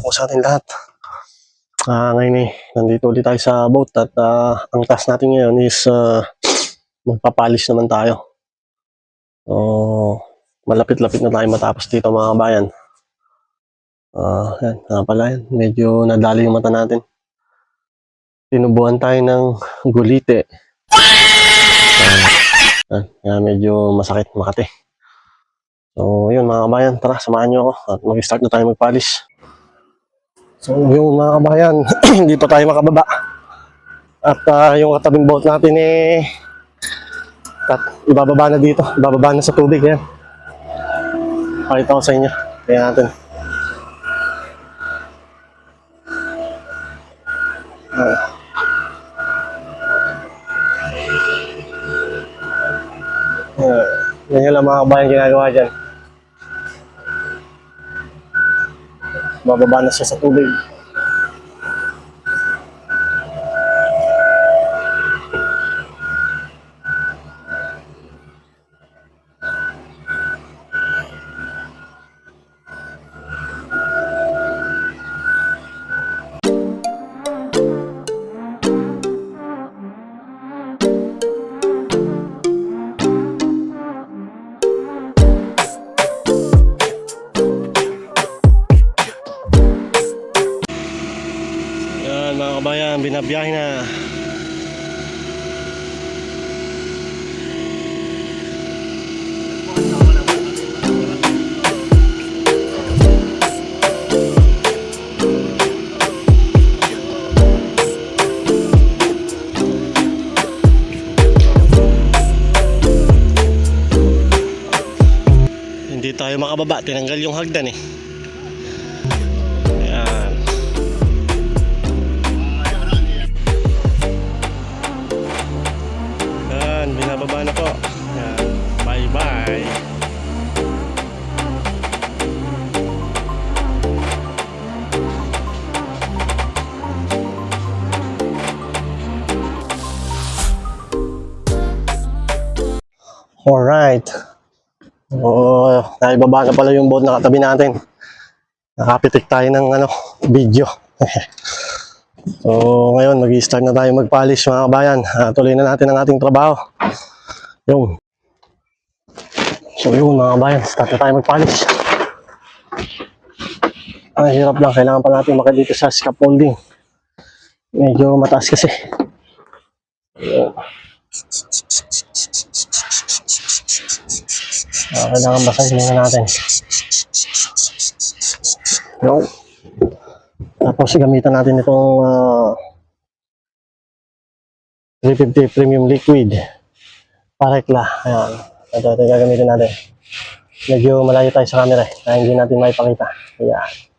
araw po sa ating lahat. Ah, ngayon eh, nandito ulit tayo sa boat at ah, ang task natin ngayon is ah, magpapalis naman tayo. So, malapit-lapit na tayo matapos dito mga kabayan. Ah, yan, nga pala yan. Medyo nadali yung mata natin. Tinubuhan tayo ng gulite. Ah, yan, medyo masakit, makati. So, yun mga kabayan, tara, samahan nyo ako at mag-start na tayo magpalis. So, yung mga kabayan, hindi pa tayo makababa. At ah, yung katabing boat natin eh, tat, ibababa na dito, ibababa na sa tubig yan. Pakita ko sa inyo. Kaya natin. Ah. Ah, Ganyan lang mga kabayan ginagawa dyan. Bababa na siya sa tubig. Tayo makababa, tinanggal yung hagdan eh. Yan. Yan, binababa na po. Yan. Bye-bye. Alright. Oo, naibaba na pala yung boat na katabi natin. Nakapitik tayo ng ano, video. So, ngayon, mag-start na tayo mag-polish mga kabayan. Ah, tuloy na natin ang ating trabaho. Yung. So, yun mga kabayan, start na tayo mag-polish. Ang hirap lang, kailangan pa natin maka dito sa scaffolding. Medyo mataas kasi. Yun. Ah, kailangan basahin na natin. Yung. Tapos gamitan natin itong ah, 350 premium liquid. Parekla. Ayan. Ito, ito gagamitin natin. Medyo malayo tayo sa camera eh. Kaya hindi natin maipakita. Ayan.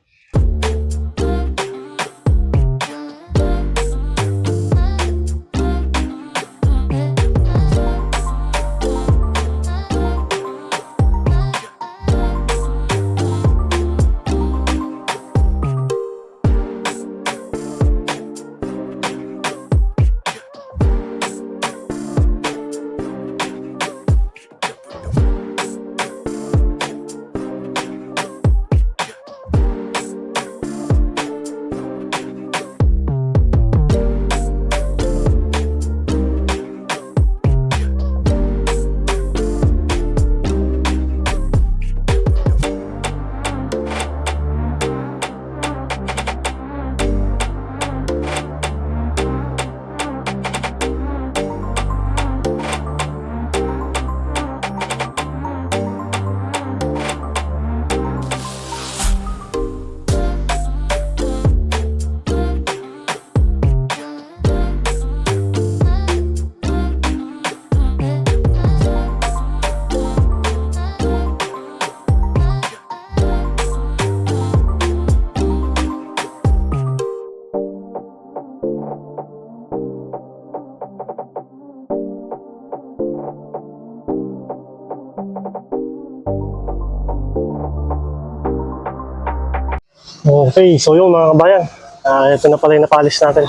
Okay, so yung mga kabayan, ah ito na pala yung napalis natin.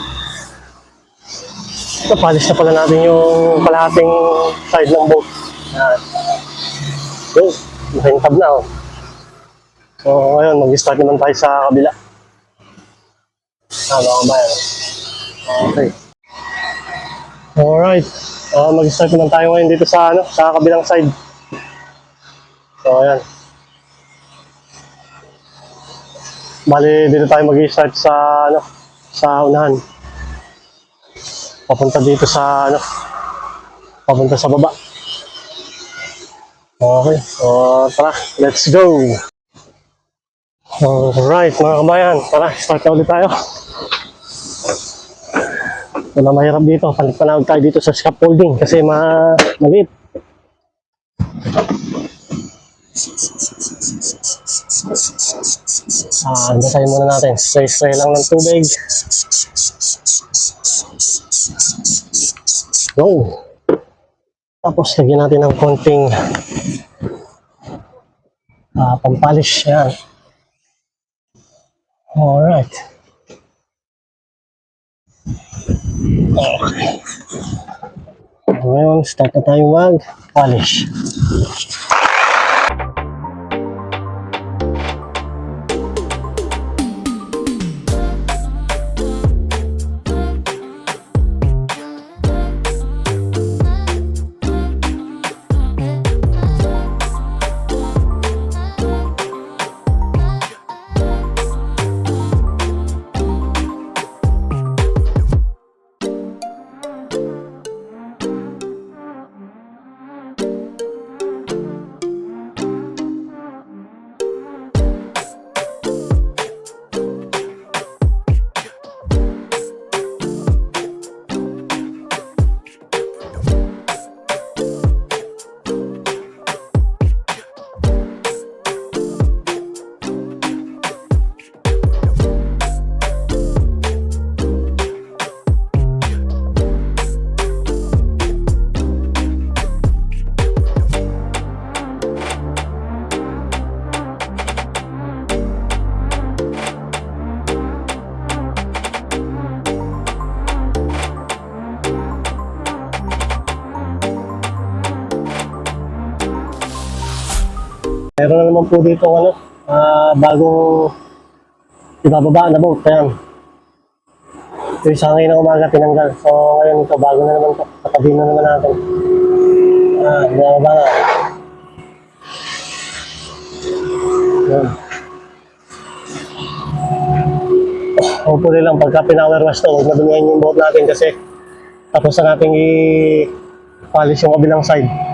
Napalis na pala natin yung kalahating side ng boat. Yan. Yun, mahintab na oh. So, ngayon, mag-start naman tayo sa kabila. Ah, mga kabayan. Okay. Alright. Uh, mag-start naman tayo ngayon dito sa, ano, sa kabilang side. So, ayan. Bali, dito tayo mag-start sa, ano, sa unahan. Papunta dito sa, ano, papunta sa baba. Okay, so tara, let's go! Alright, mga kabayan, tara, start na ulit tayo. Wala mahirap dito, palit-panawag tayo dito sa scaffolding kasi ma maliit. Ah, tayo muna natin, spray-spray lang ng tubig. Go! Tapos lagyan natin ng konting ah, pampalish yan. Alright. Okay. Ngayon, start na tayong mag-polish. Meron na naman po dito ano, ah, bagong ibababa na boat. Ayan. Ito yung sangay na umaga tinanggal. So ngayon ito, bago na naman ito. Katabi na naman natin. Ah, ibababa na. Ayan. Hopefully lang, pagka pinower wash to, huwag madumihan yung boat natin kasi tapos na natin i-polish yung kabilang side.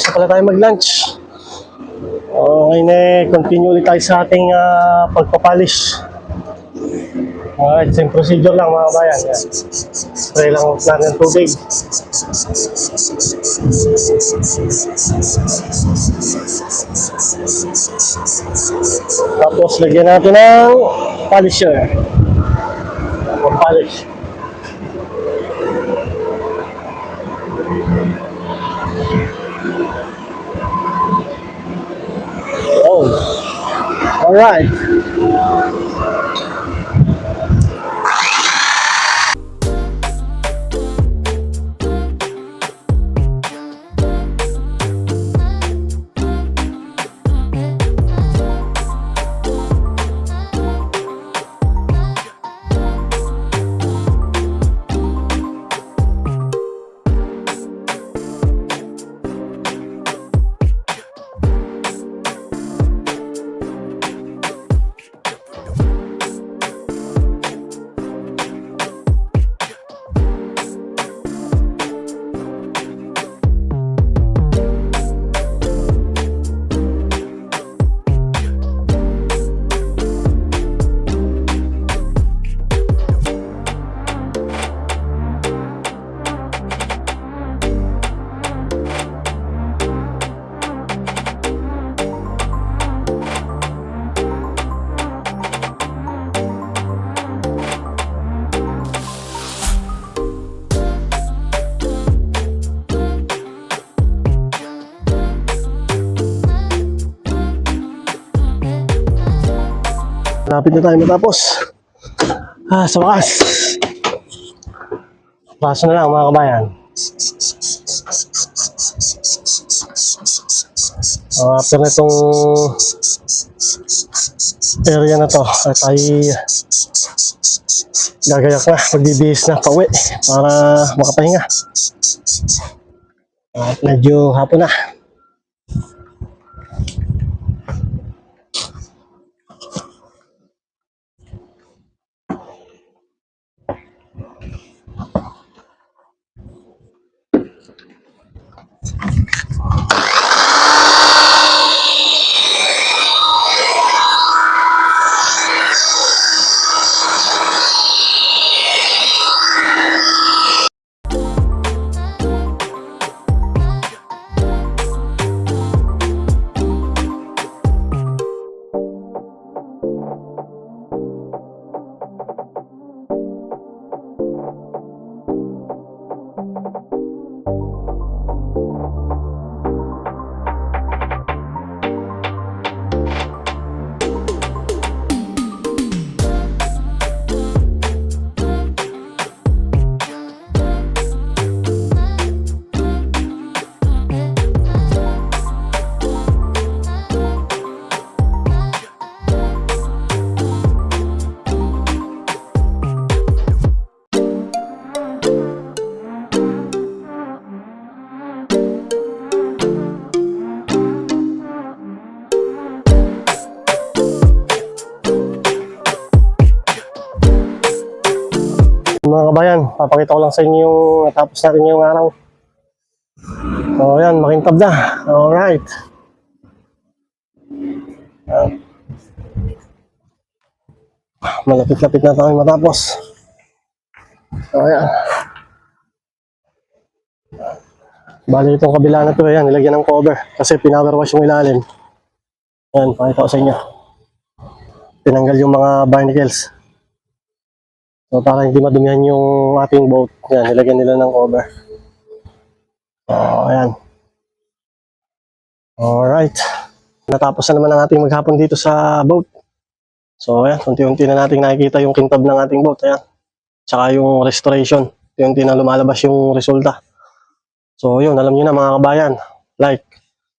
Tapos na pala tayo mag-lunch. Okay na. Continue ulit tayo sa ating ah, pagpapolish. Alright. Same procedure lang mga kabayan. Ayan. Spray lang ang plan ng tubig. Tapos lagyan natin ng polisher. Pag-polish. Right. Lapit na tayo matapos. Ah, sa wakas. Paso na lang mga kabayan. Uh, after nitong area na to, at ay gagayak na, magbibihis na pauwi para makapahinga. At medyo hapon na. Papakita ko lang sa inyo yung natapos natin yung araw. So, yan, makintab na. Alright. Malapit-lapit na tayo matapos. So, yan. Bali itong kabila na to, yan, nilagyan ng cover. Kasi pinower wash yung ilalim. Yan, pakita ko sa inyo. Tinanggal yung mga barnacles. So, para hindi madumihan yung ating boat, yan, nilagyan nila ng cover. So, ayan. Alright. Natapos na naman ang ating maghapon dito sa boat. So, ayan, unti-unti na nating nakikita yung kintab ng ating boat. Ayan. Tsaka yung restoration. Unti-unti na lumalabas yung resulta. So, yun, alam nyo na mga kabayan. Like,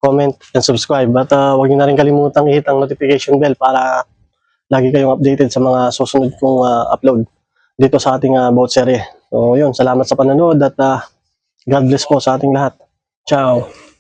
comment, and subscribe. At uh, huwag nyo na rin kalimutang i-hit ang notification bell para lagi kayong updated sa mga susunod kong uh, upload dito sa ating uh, boat serye. So, yun, salamat sa panonood at uh, God bless po sa ating lahat. Ciao!